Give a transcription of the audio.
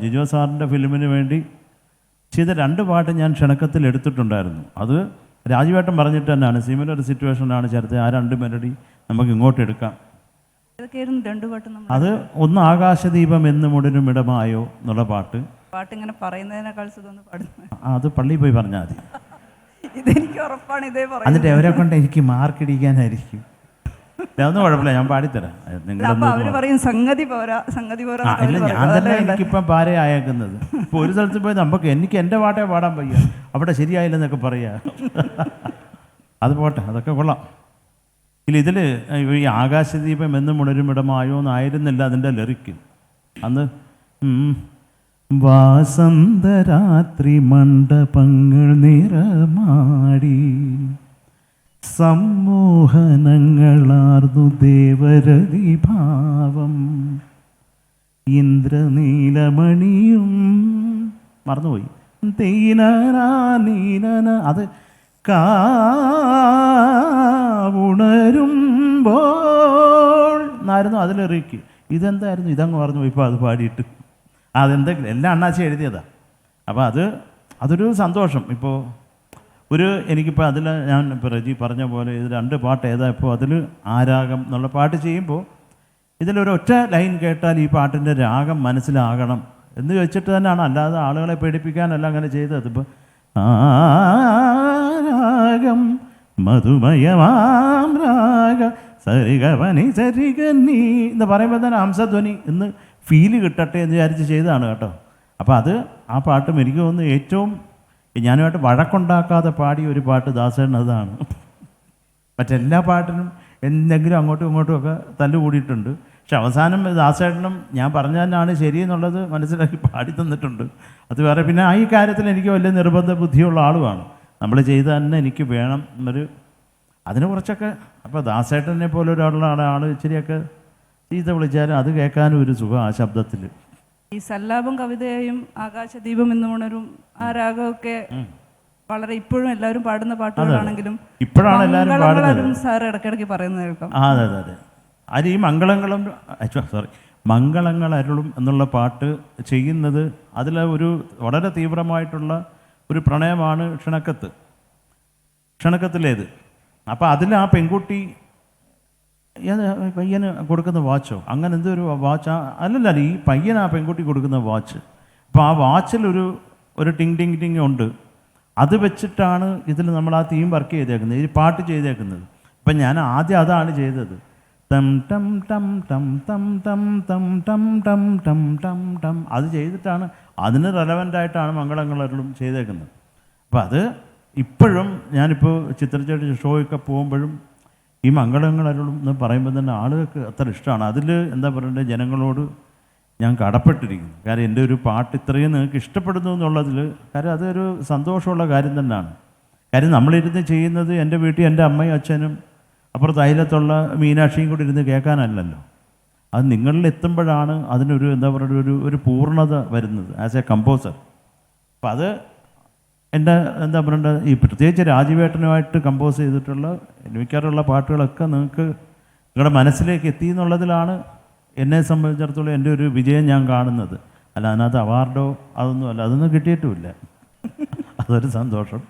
ജിജോ സാറിന്റെ ഫിലിമിന് വേണ്ടി ചെയ്ത രണ്ട് പാട്ട് ഞാൻ ക്ഷണക്കത്തിൽ എടുത്തിട്ടുണ്ടായിരുന്നു. അത് രാജുവേട്ടൻ പറഞ്ഞിട്ട് തന്നെയാണ്. സിമിലർ സിറ്റുവേഷനാണ് ചേർത്ത് ആ രണ്ട് മെലഡി നമുക്ക് ഇങ്ങോട്ട് എടുക്കാം. ഇതൊക്കെയായിരുന്നു രണ്ടു പാട്ട് നമ്മൾ അത് ഒന്ന് ആകാശദീപം എന്ന് മുടിനും ഇടമായോ എന്നുള്ള പാട്ട്. പാട്ട് ഇങ്ങനെ പറയുന്നതിനേക്കാൾ സുഖം അത് പള്ളിയിൽ പോയി പറഞ്ഞാൽ മതി. ഇതെനിക്ക് ഉറപ്പാണ് ഇതേ പറയുന്നത്. എന്നിട്ട് അവരെ കൊണ്ട് എനിക്ക് മാർക്ക് ഇടിക്കാനായിരിക്കും അതൊന്നും കുഴപ്പമില്ല ഞാൻ പാടിത്തരാം. അപ്പൊ അവർ പറയും സംഗതി പോരാ സംഗതി പോരാ ആ, എന്നൊക്കെ ഇല്ല അവർ ഞാൻ. തന്നെ അതല്ലേ വേണ്ടേ? ആയേക്കുന്നത്. ഇപ്പോൾ ഒരു സ്ഥലത്ത് പോയി നമുക്ക് എനിക്ക് എന്റെ പാട്ടേ പാടാൻ വയ്യ. അവിടെ ശരിയായില്ലെന്നൊക്കെ പറയാ. അത് പോട്ടെ അതൊക്കെ കൊള്ളാം. ഇല്ല ഇതിൽ ഈ ആകാശദീപം എന്നും ഉണരുമിടമായോ എന്നായിരുന്നില്ല അതിന്റെ ലിറിക്ക് അന്ന് ഉം. വാസന്തരാത്രി മണ്ഡപങ്ങൾ നിറമാടി. സമ്മോഹനങ്ങളാർന്നു ദേവരതി ഭാവം. ഇന്ദ്രനീലമണിയും മറന്നുപോയി. തീനന അത് കാവുണരുമ്പോൾ. എന്നായിരുന്നു അതിലെറിയിക്ക് ഇതെന്തായിരുന്നു? ഇതങ്ങ് പറഞ്ഞു ഇപ്പോൾ അത് പാടിയിട്ട്. അതെന്തെങ്കിലും. എല്ലാം അണ്ണാച്ചി എഴുതിയതാണ് അപ്പോൾ അത് അതൊരു സന്തോഷം. ഇപ്പോൾ ഒരു എനിക്കിപ്പോൾ അതിൽ ഞാൻ ഇപ്പോൾ റജി പറഞ്ഞ പോലെ ഇത് രണ്ട് പാട്ട് ഏതാ ഇപ്പോൾ അതിൽ ആരാഗം എന്നുള്ള പാട്ട് ചെയ്യുമ്പോൾ ഇതിലൊരൊറ്റ ലൈൻ കേട്ടാൽ ഈ പാട്ടിന്റെ രാഗം മനസ്സിലാകണം എന്ന് വെച്ചിട്ട് തന്നെയാണ്. അല്ലാതെ ആളുകളെ പേടിപ്പിക്കാനല്ല അങ്ങനെ ചെയ്തത്. ആരാഗം മധുമയമാം രാഗ സരിഗനി എന്ന് പറയുമ്പോൾ തന്നെ ഹംസധ്വനി എന്ന് ഫീൽ കിട്ടട്ടെ എന്ന് വിചാരിച്ച് ചെയ്തതാണ് കേട്ടോ. അപ്പോൾ അത് ആ പാട്ടും എനിക്ക് തോന്നുന്നു ഏറ്റവും ഞാനുമായിട്ട് വഴക്കുണ്ടാക്കാതെ പാടിയ ഒരു പാട്ട് ദാസേട്ടൻ അതാണ്. മറ്റെല്ലാ പാട്ടിനും എന്തെങ്കിലും അങ്ങോട്ടും ഇങ്ങോട്ടും ഒക്കെ തല്ലുകൂടിയിട്ടുണ്ട് പക്ഷെ അവസാനം ദാസേട്ടനും ഞാൻ പറഞ്ഞ തന്നെയാണ് ശരി എന്നുള്ളത് മനസ്സിലാക്കി പാടി തന്നിട്ടുണ്ട്. അത് വേറെ പിന്നെ ആ ഈ കാര്യത്തിൽ എനിക്ക് വലിയ നിർബന്ധ ബുദ്ധിയുള്ള ആളുമാണ്. നമ്മൾ ചെയ്ത് തന്നെ എനിക്ക് വേണം എന്നൊരു അതിനെ കുറച്ചൊക്കെ അപ്പോൾ ദാസേട്ടനെ പോലെ ഒരാളുള്ള ആൾ ഇച്ചിരിയൊക്കെ ചീത്ത വിളിച്ചാലും അത് കേൾക്കാനും ഒരു സുഖം ആ ശബ്ദത്തിൽ ഈ സല്ലാപം കവിതയായും ആകാശദീപം എന്ന് പറഞ്ഞൊരു ആ രാഗമൊക്കെ വളരെ ഇപ്പോഴും എല്ലാവരും പാടുന്ന പാട്ടുകളാണെങ്കിലും ഇപ്പോഴാണ് എല്ലാവരും പാടുന്നത്. സാർ ഇടയ്ക്കിടയ്ക്ക് പറയുന്നത് കേൾക്കാം. ആ അതെ അതെ അതെ. അത് ഈ മംഗളങ്ങളും സോറി മംഗളങ്ങൾ അരുളും എന്നുള്ള പാട്ട് ചെയ്യുന്നത് അതിൽ ഒരു വളരെ തീവ്രമായിട്ടുള്ള ഒരു പ്രണയമാണ് ക്ഷണക്കത്ത്. ക്ഷണക്കത്തിലേത്. അപ്പോൾ അതിൽ ആ പെൺകുട്ടി പയ്യന് കൊടുക്കുന്ന വാച്ചോ അങ്ങനെ എന്തൊരു വാച്ച് അല്ലല്ല ഈ പയ്യൻ ആ പെൺകുട്ടി കൊടുക്കുന്ന വാച്ച് അപ്പോൾ ആ വാച്ചിലൊരു ഒരു ടിങ് ടിങ് ടിങ് ഉണ്ട് അത് വെച്ചിട്ടാണ് ഇതിൽ നമ്മൾ ആ തീം വർക്ക് ചെയ്തേക്കുന്നത് ഈ പാട്ട് ചെയ്തേക്കുന്നത് അപ്പം ഞാൻ ആദ്യം അതാണ് ചെയ്തത് തം ടം ടം ടം ടം ടം ടം ടം ടം ടം ടം ടം അത് ചെയ്തിട്ടാണ് അതിന് റെലവന്റ് ആയിട്ടാണ് മംഗളങ്ങളും ചെയ്തേക്കുന്നത് അപ്പോൾ അത് ഇപ്പോഴും ഞാനിപ്പോൾ ചിത്രച്ചേട്ടി ഷോയൊക്കെ പോകുമ്പോഴും ഈ മംഗളങ്ങൾ എന്ന് പറയുമ്പോൾ തന്നെ ആളുകൾക്ക് അത്ര ഇഷ്ടമാണ്. അതിൽ എന്താ പറയേണ്ടത് ജനങ്ങളോട് ഞാൻ കടപ്പെട്ടിരിക്കുന്നു. കാര്യം എന്റെ ഒരു പാട്ട് ഇത്രയും നിങ്ങൾക്ക് ഇഷ്ടപ്പെടുന്നു എന്നുള്ളതിൽ കാര്യം അതൊരു സന്തോഷമുള്ള കാര്യം തന്നെയാണ്. കാര്യം നമ്മളിരുന്ന് ചെയ്യുന്നത് എന്റെ വീട്ടിൽ എന്റെ അമ്മയും അച്ഛനും അപ്പുറത്ത് അയലത്തുള്ള മീനാക്ഷിയും കൂടി ഇരുന്ന് കേൾക്കാനല്ലല്ലോ. അത് നിങ്ങളിൽ എത്തുമ്പോഴാണ് അതിനൊരു എന്താ പറയുക ഒരു ഒരു പൂർണത വരുന്നത് ആസ് എ കമ്പോസർ. അപ്പം അത് എന്റെ എന്താ പറയണ്ടത് ഈ പ്രത്യേകിച്ച് രാജുവേട്ടനുമായിട്ട് കമ്പോസ് ചെയ്തിട്ടുള്ള മിക്കാറുള്ള പാട്ടുകളൊക്കെ നിങ്ങൾക്ക് നിങ്ങളുടെ മനസ്സിലേക്ക് എത്തി എന്നുള്ളതിലാണ് എന്നെ സംബന്ധിച്ചിടത്തോളം എന്റെ ഒരു വിജയം ഞാൻ കാണുന്നത്. അല്ല അതിനകത്ത് അവാർഡോ അതൊന്നും അല്ല അതൊന്നും കിട്ടിയിട്ടുമില്ല. അതൊരു സന്തോഷം.